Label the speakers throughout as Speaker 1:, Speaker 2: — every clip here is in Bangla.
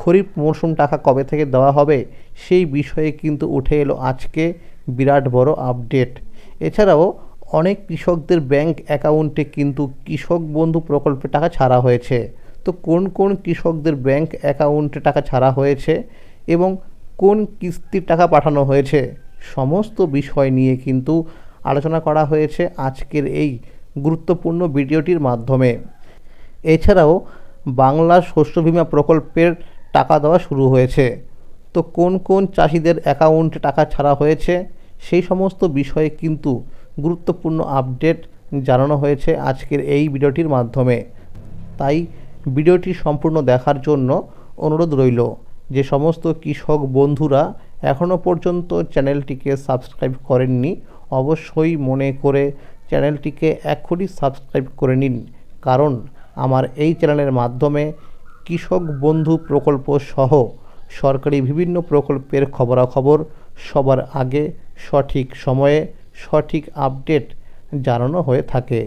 Speaker 1: খরিফ মরশুম টাকা কবে থেকে দেওয়া হবে সেই বিষয়ে কিন্তু উঠে এলো আজকে বিরাট বড় আপডেট। এছাড়াও অনেক কৃষকদের ব্যাংক অ্যাকাউন্টে কিন্তু কৃষক বন্ধু প্রকল্পে টাকা ছাড়া হয়েছে। তো কোন কোন কৃষকদের ব্যাংক অ্যাকাউন্টে টাকা ছাড়া হয়েছে এবং কোন কিস্তির টাকা পাঠানো হয়েছে সমস্ত বিষয় নিয়ে কিন্তু আলোচনা করা হয়েছে আজকের এই গুরুত্বপূর্ণ ভিডিওটির মাধ্যমে। এছাড়াও বাংলা শস্য বিমা প্রকল্পের টাকা দেওয়া শুরু হয়েছে। তো কোন কোন চাষিদের অ্যাকাউন্টে টাকা ছাড়া হয়েছে, সেই সমস্ত বিষয়ে কিন্তু গুরুত্বপূর্ণ আপডেট জানানো হয়েছে আজকের এই ভিডিওটির মাধ্যমে। তাই ভিডিওটি সম্পূর্ণ দেখার জন্য অনুরোধ রইল যে সমস্ত কৃষক বন্ধুরা এখনও পর্যন্ত চ্যানেলটিকে সাবস্ক্রাইব করেননি, অবশ্যই মনে করে চ্যানেলটিকে এক্ষুনি সাবস্ক্রাইব করে নিন। কারণ আমার এই চ্যানেলের মাধ্যমে কৃষক বন্ধু প্রকল্প সহ সরকারি বিভিন্ন প্রকল্পের খবরাখবর সবার আগে সঠিক সময়ে সঠিক আপডেট জানানো হয়ে থাকে।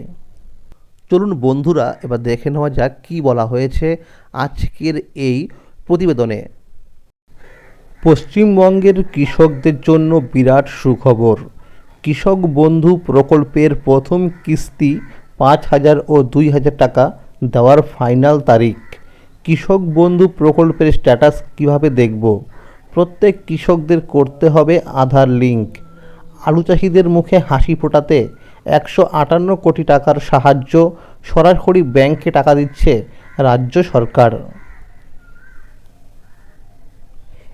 Speaker 1: চলুন বন্ধুরা, এবার দেখে নেওয়া যাক কী বলা হয়েছে আজকের এই প্রতিবেদনে। পশ্চিমবঙ্গের কৃষকদের জন্য বিরাট সুখবর। কৃষক বন্ধু প্রকল্পের প্রথম কিস্তি পাঁচ হাজার ও দুই হাজার টাকা দেওয়ার ফাইনাল তারিখ। কৃষক বন্ধু প্রকল্পের স্ট্যাটাস কীভাবে দেখব? প্রত্যেক কৃষকদের করতে হবে আধার লিঙ্ক আলু চাষিদের মুখে হাসি ফোটাতে একশো আটান্ন কোটি টাকার সাহায্য সরাসরি ব্যাংকে টাকা দিচ্ছে রাজ্য সরকার।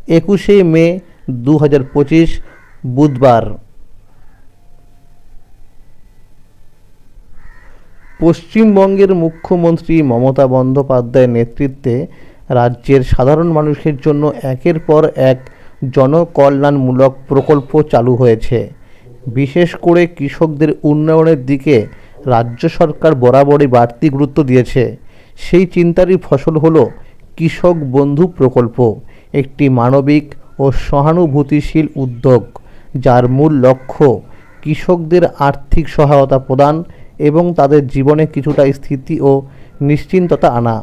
Speaker 1: একুশে মে দু হাজার পঁচিশ, বুধবার। পশ্চিমবঙ্গের মুখ্যমন্ত্রী মমতা বন্দ্যোপাধ্যায়ের নেতৃত্বে রাজ্যের সাধারণ মানুষের জন্য একের পর এক জনকল্যাণমূলক প্রকল্প চালু হয়েছে। বিশেষ করে কৃষকদের উন্নয়নের দিকে রাজ্য সরকার বরাবরই বাড়তি গুরুত্ব দিয়েছে। সেই চিন্তারই ফসল হল কৃষক বন্ধু প্রকল্প, একটি মানবিক ও সহানুভূতিশীল উদ্যোগ, যার মূল লক্ষ্য কৃষকদের আর্থিক সহায়তা প্রদান এবং তাদের জীবনে কিছুটা স্থিতি ও নিশ্চিন্ততা আনা।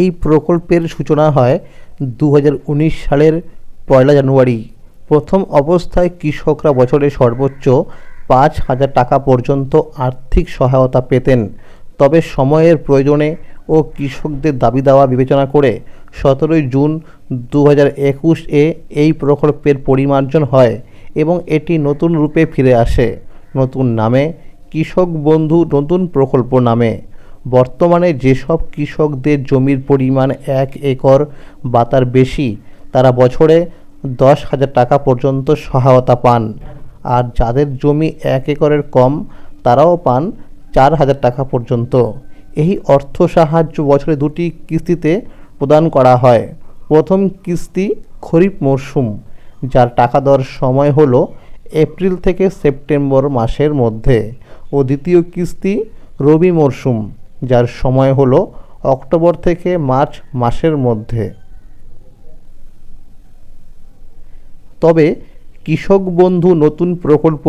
Speaker 1: এই প্রকল্পের সূচনা হয় দু হাজার উনিশ সালের পয়লা জানুয়ারি। প্রথম অবস্থায় কৃষকরা বছরে সর্বোচ্চ পাঁচ হাজার টাকা পর্যন্ত আর্থিক সহায়তা পেতেন। তবে সময়ের প্রয়োজনে ও কৃষকদের দাবি দাওয়া বিবেচনা করে সতেরোই জুন দু একুশ এ এই প্রকল্পের পরিমার্জন হয় এবং এটি নতুন রূপে ফিরে আসে। নতুন নামে কৃষক বন্ধু নতুন প্রকল্প নামে। বর্তমানে যেসব কৃষকদের জমির পরিমাণ এক একর বা তার বেশি, তারা বছরে দশ হাজার টাকা পর্যন্ত সহায়তা পান। আর যাদের জমি এক একরের কম, তারাও পান চার হাজার টাকা পর্যন্ত। এই অর্থ সাহায্য বছরে দুটি কিস্তিতে প্রদান করা হয়। প্রথম কিস্তি খরিফ মরশুম যার টাকা দেওয়ার সময় হলো এপ্রিল থেকে সেপ্টেম্বর মাসের মধ্যে। ও দ্বিতীয় কিস্তি রবি মরশুম যার সময় হলো অক্টোবর থেকে মার্চ মাসের মধ্যে। তবে কৃষক বন্ধু নতুন প্রকল্প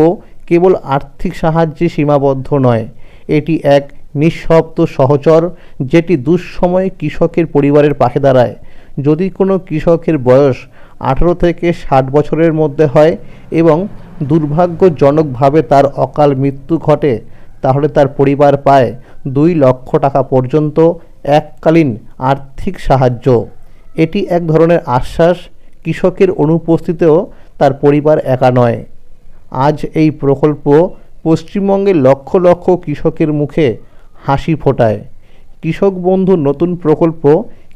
Speaker 1: কেবল আর্থিক সাহায্যে সীমাবদ্ধ নয়, এটি এক নিঃশব্দ সহচর যেটি দুঃসময়ে কৃষকের পরিবারের পাশে দাঁড়ায়। যদি কোনো কৃষকের বয়স আঠারো থেকে ষাট বছরের মধ্যে হয় এবং দুর্ভাগ্যজনকভাবে তার অকাল মৃত্যু ঘটে, তাহলে তার পরিবার পায় দুই লক্ষ টাকা পর্যন্ত এককালীন আর্থিক সাহায্য। এটি এক ধরনের আশ্বাস, কৃষকের অনুপস্থিতিতেও তার পরিবার একা নয়। আজ এই প্রকল্প পশ্চিমবঙ্গের লক্ষ লক্ষ কৃষকের মুখে হাসি ফোটায়। কৃষক বন্ধু নতুন প্রকল্প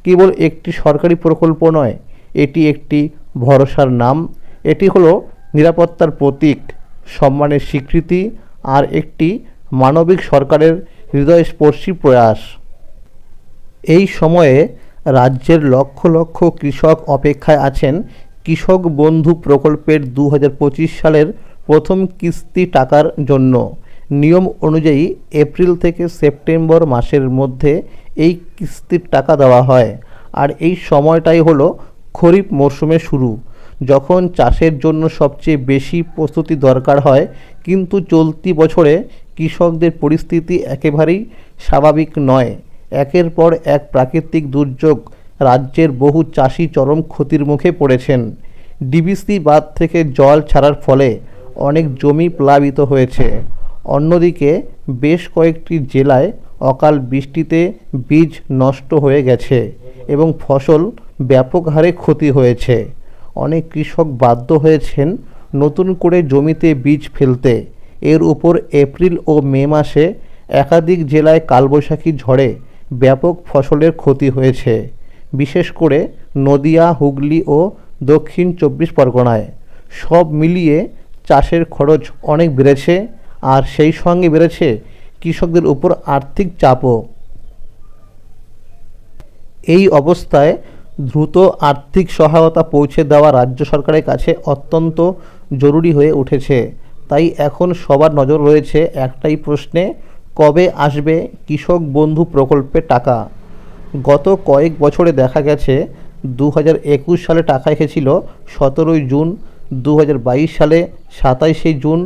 Speaker 1: কেবল একটি সরকারি প্রকল্প নয়, এটি একটি ভরসার নাম। এটি হলো নিরাপত্তার প্রতীক, সম্মানের স্বীকৃতি আর একটি মানবিক সরকারের হৃদয়স্পর্শী প্রয়াস। এই সময়ে রাজ্যের লক্ষ লক্ষ কৃষক অপেক্ষায় আছেন কৃষক বন্ধু প্রকল্পের দু হাজার পঁচিশ সালের প্রথম কিস্তি টাকার জন্য। নিয়ম অনুযায়ী এপ্রিল থেকে সেপ্টেম্বর মাসের মধ্যে এই কিস্তির টাকা দেওয়া হয়। আর এই সময়টাই হলো খরিফ মরশুমে শুরু। যখন চাষের জন্য সবচেয়ে বেশি প্রস্তুতি দরকার হয়, কিন্তু চলতি বছরে কৃষকদের পরিস্থিতি একেবারেই স্বাভাবিক নয়। একের পর এক প্রাকৃতিক দুর্যোগ রাজ্যের বহু চাষি চরম ক্ষতির মুখে পড়েছেন। ডিবিসি বাঁধ থেকে জল ছাড়ার ফলে অনেক জমি প্লাবিত হয়েছে। অন্যদিকে বেশ কয়েকটি জেলায় অকাল বৃষ্টিতে বীজ নষ্ট হয়ে গেছে এবং ফসল ব্যাপক হারে ক্ষতি হয়েছে। অনেক কৃষক বাধ্য হয়েছেন নতুন করে জমিতে বীজ ফেলতে। এর উপর এপ্রিল ও মে মাসে একাধিক জেলায় কালবৈশাখী ঝড়ে ব্যাপক ফসলের ক্ষতি হয়েছে। বিশেষ করে নদিয়া, হুগলি ও দক্ষিণ চব্বিশ পরগনায়। সব মিলিয়ে চাষের খরচ অনেক বেড়েছে আর সেই সঙ্গে বেড়েছে কৃষকদের উপর আর্থিক চাপও। এই অবস্থায় দ্রুত আর্থিক সহায়তা পৌঁছে দেওয়া রাজ্য সরকারের কাছে অত্যন্ত জরুরি হয়ে উঠেছে। তাই এখন সবার নজর রয়েছে একটাই প্রশ্নে, কবে আসবে কৃষক বন্ধু প্রকল্পে টাকা? গত কয়েক বছরে দেখা গেছে দু হাজার একুশ সালে টাকা এসেছিল সতেরোই জুন দু হাজার বাইশ সালে সাতাইশে জুন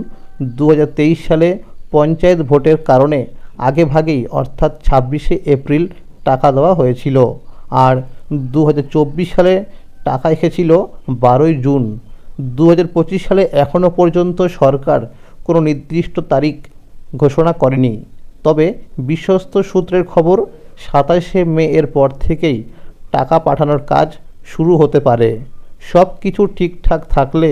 Speaker 1: দু হাজার তেইশ সালে পঞ্চায়েত ভোটের কারণে আগেভাগেই, অর্থাৎ ছাব্বিশে এপ্রিল, টাকা দেওয়া হয়েছিল। আর দু হাজার চব্বিশ সালে টাকা এসেছিল বারোই জুন। দু হাজার পঁচিশ সালে এখনও পর্যন্ত সরকার কোনো নির্দিষ্ট তারিখ ঘোষণা করেনি। তবে বিশ্বস্ত সূত্রের খবর, সাতাশে মে এর পর থেকেই টাকা পাঠানোর কাজ শুরু হতে পারে। সব কিছু ঠিকঠাক থাকলে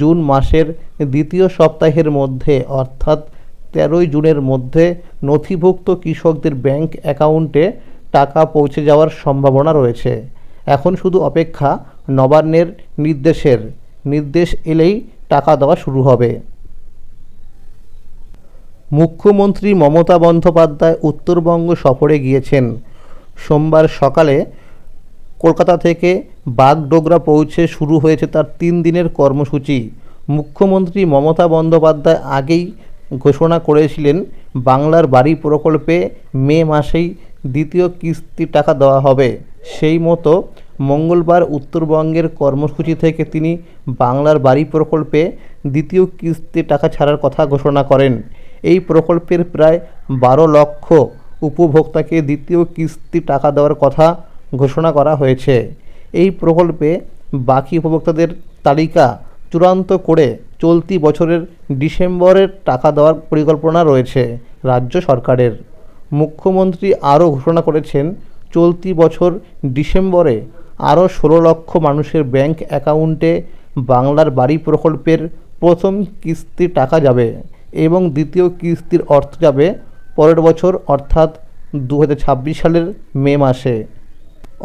Speaker 1: জুন মাসের দ্বিতীয় সপ্তাহের মধ্যে, অর্থাৎ তেরোই জুনের মধ্যে নথিভুক্ত কৃষকদের ব্যাংক অ্যাকাউন্টে টাকা পৌঁছে যাওয়ার সম্ভাবনা রয়েছে। এখন শুধু অপেক্ষা নবান্নের নির্দেশের। নির্দেশ এলেই টাকা দেওয়া শুরু হবে। মুখ্যমন্ত্রী মমতা বন্দ্যোপাধ্যায় উত্তরবঙ্গ সফরে গিয়েছেন। সোমবার সকালে কলকাতা থেকে বাগডোগরা পৌঁছে শুরু হয়েছে তার তিন দিনের কর্মসূচি। মুখ্যমন্ত্রী মমতা বন্দ্যোপাধ্যায় আগেই ঘোষণা করেছিলেন, বাংলার বাড়ি প্রকল্পে মে মাসেই দ্বিতীয় কিস্তি টাকা দেওয়া হবে। সেই মতো মঙ্গলবার উত্তরবঙ্গের কর্মসূচি থেকে তিনি বাংলার বাড়ি প্রকল্পে দ্বিতীয় কিস্তি টাকা ছাড়ার কথা ঘোষণা করেন। এই প্রকল্পের প্রায় বারো লক্ষ উপভোক্তাকে দ্বিতীয় কিস্তি টাকা দেওয়ার কথা ঘোষণা করা হয়েছে। এই প্রকল্পে বাকি উপভোক্তাদের তালিকা চূড়ান্ত করে চলতি বছরের ডিসেম্বরের টাকা দেওয়ার পরিকল্পনা রয়েছে রাজ্য সরকারের। মুখ্যমন্ত্রী আরও ঘোষণা করেছেন, চলতি বছর ডিসেম্বরে আরও ষোলো লক্ষ মানুষের ব্যাংক অ্যাকাউন্টে বাংলার বাড়ি প্রকল্পের প্রথম কিস্তি টাকা যাবে এবং দ্বিতীয় কিস্তির অর্থ যাবে পরের বছর, অর্থাৎ দু হাজার ছাব্বিশ সালের মে মাসে।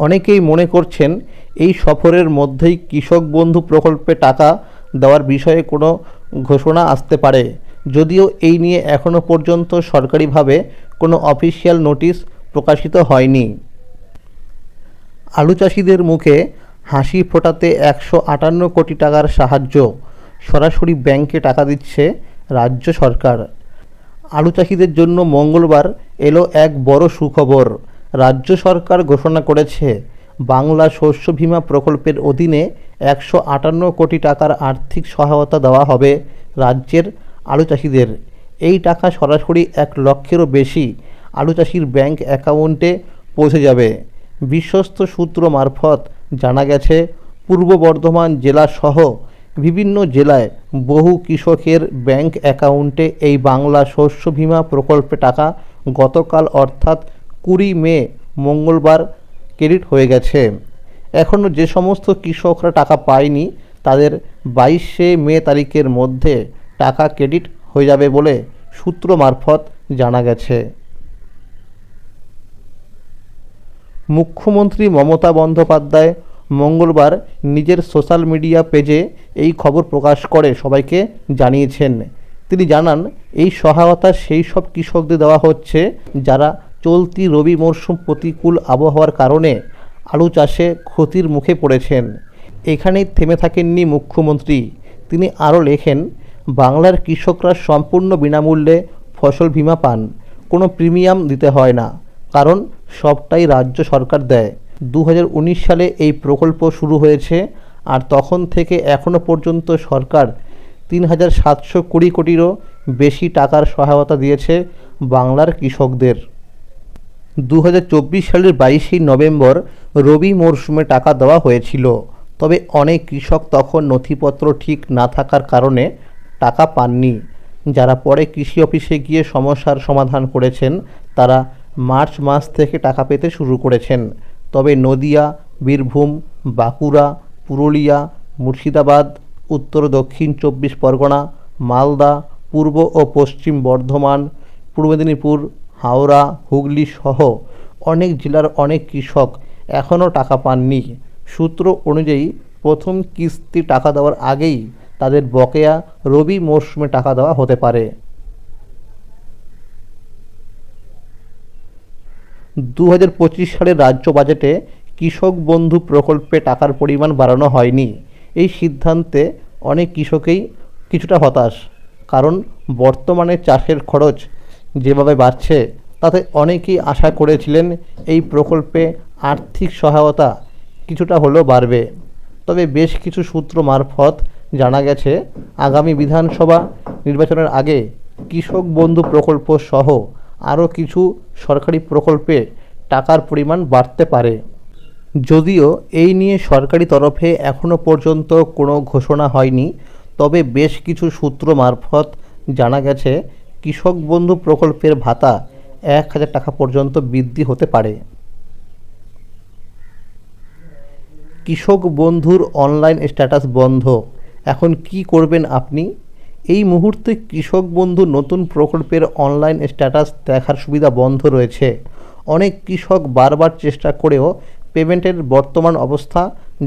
Speaker 1: অনেকেই মনে করছেন এই সফরের মধ্যেই কৃষক বন্ধু প্রকল্পে টাকা দেওয়ার বিষয়ে কোনো ঘোষণা আসতে পারে। যদিও এই নিয়ে এখনও পর্যন্ত সরকারিভাবে কোনো অফিসিয়াল নোটিশ প্রকাশিত হয়নি। আলু চাষিদের মুখে হাসি ফোটাতে একশো আটান্ন কোটি টাকার সাহায্য সরাসরি ব্যাংকে টাকা দিচ্ছে রাজ্য সরকার। আলু চাষিদের জন্য মঙ্গলবার এলো এক বড় সুখবর। রাজ্য সরকার ঘোষণা করেছে, বাংলা শস্য বীমা প্রকল্পের অধীনে একশো আটান্ন কোটি টাকার আর্থিক সহায়তা দেওয়া হবে রাজ্যের আলু চাষিদের। এই টাকা সরাসরি এক লক্ষেরও বেশি আলু চাষির ব্যাংক অ্যাকাউন্টে পৌঁছে যাবে। বিশ্বস্ত সূত্র মারফত জানা গেছে, পূর্ব বর্ধমান জেলাসহ বিভিন্ন জেলায় বহু কৃষকের ব্যাংক অ্যাকাউন্টে এই বাংলা শস্য বীমা প্রকল্পে টাকা গতকাল অর্থাৎ কুড়ি মে মঙ্গলবার ক্রেডিট হয়ে গেছে। এখনও যে সমস্ত কৃষকরা টাকা পায়নি, তাদের বাইশে মে তারিখের মধ্যে টাকা ক্রেডিট হয়ে যাবে বলে সূত্র মারফত জানা গেছে। মুখ্যমন্ত্রী মমতা বন্দ্যোপাধ্যায় মঙ্গলবার নিজের সোশ্যাল মিডিয়া পেজে এই খবর প্রকাশ করে সবাইকে জানিয়েছেন। তিনি জানান, এই সহায়তা সেই সব কৃষকদের দেওয়া হচ্ছে যারা চলতি রবি মরশুম প্রতিকূল আবহাওয়ার কারণে আলু চাষে ক্ষতির মুখে পড়েছেন। এখানেই থেমে থাকেননি মুখ্যমন্ত্রী। তিনি আরও লেখেন বাংলার কৃষকরা সম্পূর্ণ বিনামূল্যে ফসল বীমা পান। কোনো প্রিমিয়াম দিতে হয় না। কারণ সবটাই রাজ্য সরকার দেয়। দু হাজার উনিশ সালে এই প্রকল্প শুরু হয়েছে আর তখন থেকে এখনও পর্যন্ত সরকার তিন হাজার সাতশো কুড়ি কোটিরও বেশি টাকার সহায়তা দিয়েছে বাংলার কৃষকদের। দু হাজার চব্বিশ সালের বাইশে নভেম্বর রবি মরশুমে টাকা দেওয়া হয়েছিল। তবে অনেক কৃষক তখন নথিপত্র ঠিক না থাকার কারণে টাকা পাননি। যারা পরে কৃষি অফিসে গিয়ে সমস্যার সমাধান করেছেন, তারা মার্চ মাস থেকে টাকা পেতে শুরু করেছেন। তবে নদিয়া, বীরভূম, বাঁকুড়া, পুরুলিয়া, মুর্শিদাবাদ, উত্তর, দক্ষিণ চব্বিশ পরগনা, মালদা, পূর্ব ও পশ্চিম বর্ধমান, পূর্ব মেদিনীপুর, হাওড়া, হুগলি সহ অনেক জেলার অনেক কৃষক এখনও টাকা পাননি। সূত্র অনুযায়ী প্রথম কিস্তি টাকা দেওয়ার আগেই তাদের বকেয়া রবি মরশুমে টাকা দেওয়া হতে পারে। দু হাজার পঁচিশ সালের রাজ্য বাজেটে কৃষক বন্ধু প্রকল্পে টাকার পরিমাণ বাড়ানো হয়নি। এই সিদ্ধান্তে অনেক কৃষকেই কিছুটা হতাশ, কারণ বর্তমানে চাষের খরচ যেভাবে বাড়ছে, তাতে অনেকেই আশা করেছিলেন এই প্রকল্পে আর্থিক সহায়তা কিছুটা হলেও বাড়বে। তবে বেশ কিছু সূত্র মারফত জানা গেছে, আগামী বিধানসভা নির্বাচনের আগে কৃষক বন্ধু প্রকল্প সহ আরও কিছু সরকারি প্রকল্পে টাকার পরিমাণ বাড়তে পারে। যদিও এই নিয়ে সরকারি তরফে এখনও পর্যন্ত কোনো ঘোষণা হয়নি, তবে বেশ কিছু সূত্র মারফত জানা গেছে, কৃষক বন্ধু প্রকল্পের ভাতা এক হাজার টাকা পর্যন্ত বৃদ্ধি হতে পারে। কৃষক বন্ধুর অনলাইন স্ট্যাটাস বন্ধ। এখন কি করবেন আপনি? এই মুহূর্তে কৃষক বন্ধু নতুন প্রকল্পের অনলাইন স্ট্যাটাস দেখার সুবিধা বন্ধ রয়েছে। অনেক কৃষক বারবার চেষ্টা করেও পেমেন্টের বর্তমান অবস্থা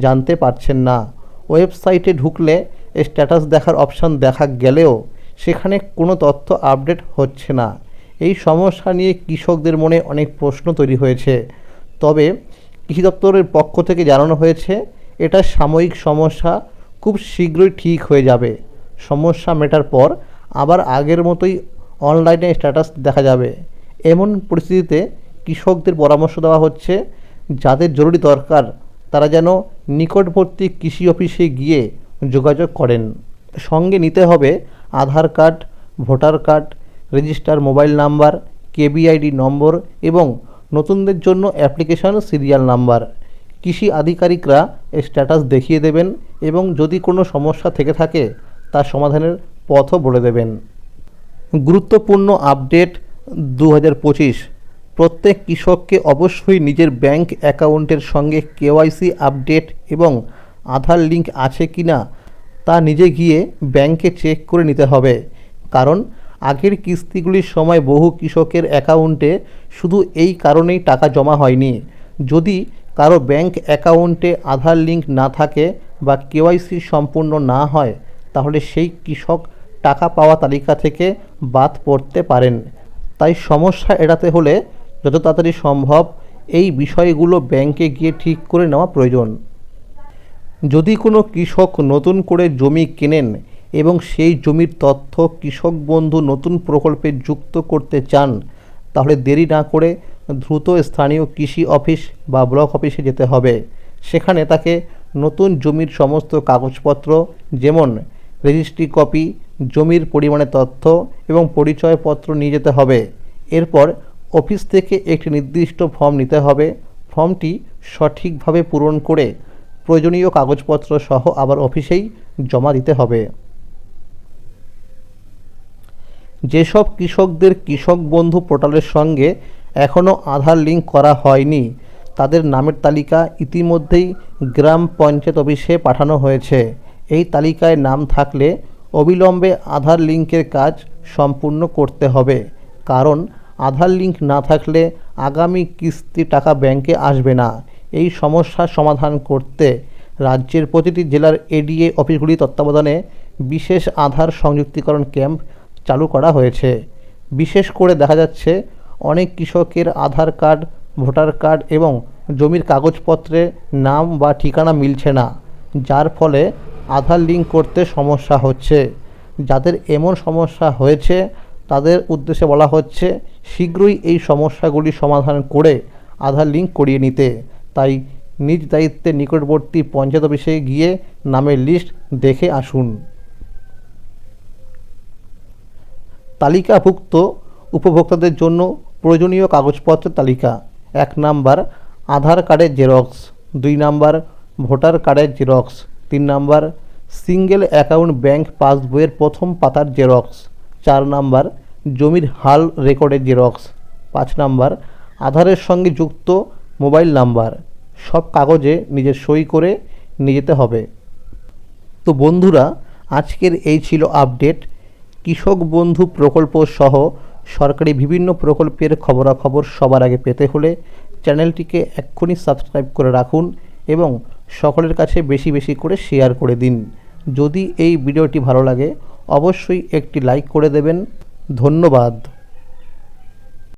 Speaker 1: জানতে পারছেন না। ওয়েবসাইটে ঢুকলে স্ট্যাটাস দেখার অপশান দেখা গেলেও সেখানে কোনো তথ্য আপডেট হচ্ছে না। এই সমস্যা নিয়ে কৃষকদের মনে অনেক প্রশ্ন তৈরি হয়েছে। তবে কৃষি দপ্তরের পক্ষ থেকে জানানো হয়েছে, এটা সাময়িক সমস্যা খুব শীঘ্রই ঠিক হয়ে যাবে। সমস্যা মেটার পর আবার আগের মতোই অনলাইনে স্ট্যাটাস দেখা যাবে। এমন পরিস্থিতিতে কৃষকদের পরামর্শ দেওয়া হচ্ছে, যাদের জরুরি দরকার, তারা যেন নিকটবর্তী কৃষি অফিসে গিয়ে যোগাযোগ করেন। সঙ্গে নিতে হবে Aadhaar card, voter card, register mobile number, KBID নম্বর এবং নতুনদের জন্য অ্যাপ্লিকেশন সিরিয়াল নাম্বার। কৃষি আধিকারিকরা স্ট্যাটাস দেখিয়ে দেবেন এবং যদি কোনো সমস্যা থেকে থাকে, তার সমাধানের পথও বলে দেবেন। গুরুত্বপূর্ণ আপডেট দু হাজার পঁচিশ। প্রত্যেক কৃষককে অবশ্যই নিজের ব্যাংক অ্যাকাউন্টের সঙ্গে কেওয়াইসি আপডেট এবং আধার লিঙ্ক আছে কি না তা নিজে গিয়ে ব্যাংকে চেক করে নিতে হবে। কারণ, আগের কিস্তিগুলির সময় বহু কৃষকের অ্যাকাউন্টে শুধু এই কারণেই টাকা জমা হয়নি। যদি কারও ব্যাংক অ্যাকাউন্টে আধার লিঙ্ক না থাকে বা কেওয়াইসি সম্পূর্ণ না হয়, তাহলে সেই কৃষক টাকা পাওয়া তালিকা থেকে বাদ পড়তে পারেন। তাই সমস্যা এড়াতে হলে যত তাড়াতাড়ি সম্ভব এই বিষয়গুলো ব্যাংকে গিয়ে ঠিক করে নেওয়া প্রয়োজন। যদি কোনো কৃষক নতুন করে জমি কেনেন এবং সেই জমির তথ্য কৃষক বন্ধু নতুন প্রকল্পে যুক্ত করতে চান, তাহলে দেরি না করে দ্রুত স্থানীয় কৃষি অফিস বা ব্লক অফিসে যেতে হবে। সেখানে তাকে নতুন জমির সমস্ত কাগজপত্র, যেমন রেজিস্ট্রি কপি জমির পরিমাণে তথ্য এবং পরিচয়পত্র নিয়ে যেতে হবে। এরপর অফিস থেকে একটি নির্দিষ্ট ফর্ম নিতে হবে। ফর্মটি সঠিকভাবে পূরণ করে প্রয়োজনীয় কাগজপত্র সহ আবার অফিসেই জমা দিতে হবে। যেসব কৃষকদের কৃষক বন্ধু পোর্টালের সঙ্গে এখনও আধার লিঙ্ক করা হয়নি। তাদের নামের তালিকা ইতিমধ্যেই গ্রাম পঞ্চায়েত অফিসে পাঠানো হয়েছে। এই তালিকায় নাম থাকলে অবিলম্বে আধার লিঙ্কের কাজ সম্পূর্ণ করতে হবে। কারণ আধার লিঙ্ক না থাকলে আগামী কিস্তি টাকা ব্যাংকে আসবে না। এই সমস্যার সমাধান করতে রাজ্যের প্রতিটি জেলার এডিএ অফিসগুলি তত্ত্বাবধানে বিশেষ আধার সংযুক্তিকরণ ক্যাম্প চালু করা হয়েছে। বিশেষ করে দেখা যাচ্ছে অনেক কৃষকের আধার কার্ড, ভোটার কার্ড এবং জমির কাগজপত্রে নাম বা ঠিকানা মিলছে না, যার ফলে আধার লিঙ্ক করতে সমস্যা হচ্ছে। যাদের এমন সমস্যা হয়েছে, তাদের উদ্দেশ্যে বলা হচ্ছে, শীঘ্রই এই সমস্যাগুলি সমাধান করে আধার লিঙ্ক করিয়ে নিতে। তাই নিজ দায়িত্বে নিকটবর্তী পঞ্চায়েত অফিসে গিয়ে নামের লিস্ট দেখে আসুন। তালিকাভুক্ত উপভোক্তাদের জন্য প্রয়োজনীয় কাগজপত্রের তালিকা, এক নাম্বার আধার কার্ডের জেরক্স, দুই নাম্বার ভোটার কার্ডের জেরক্স, তিন নাম্বার সিঙ্গেল অ্যাকাউন্ট ব্যাংক পাসবইয়ের প্রথম পাতার জেরক্স, চার নাম্বার জমির হাল রেকর্ডের জেরক্স, পাঁচ নাম্বার আধারের সঙ্গে যুক্ত মোবাইল নাম্বার, সব কাগজে নিজের সই করে নিয়ে যেতে হবে। তো বন্ধুরা, আজকের এই ছিল আপডেট। কৃষক বন্ধু প্রকল্প সহ সরকারি বিভিন্ন প্রকল্পের খবরাখবর সবার আগে পেতে হলে চ্যানেলটিকে এক্ষুনি সাবস্ক্রাইব করে রাখুন এবং সকলের কাছে বেশি বেশি করে শেয়ার করে দিন। যদি এই ভিডিওটি ভালো লাগে, অবশ্যই একটি লাইক করে দেবেন। ধন্যবাদ।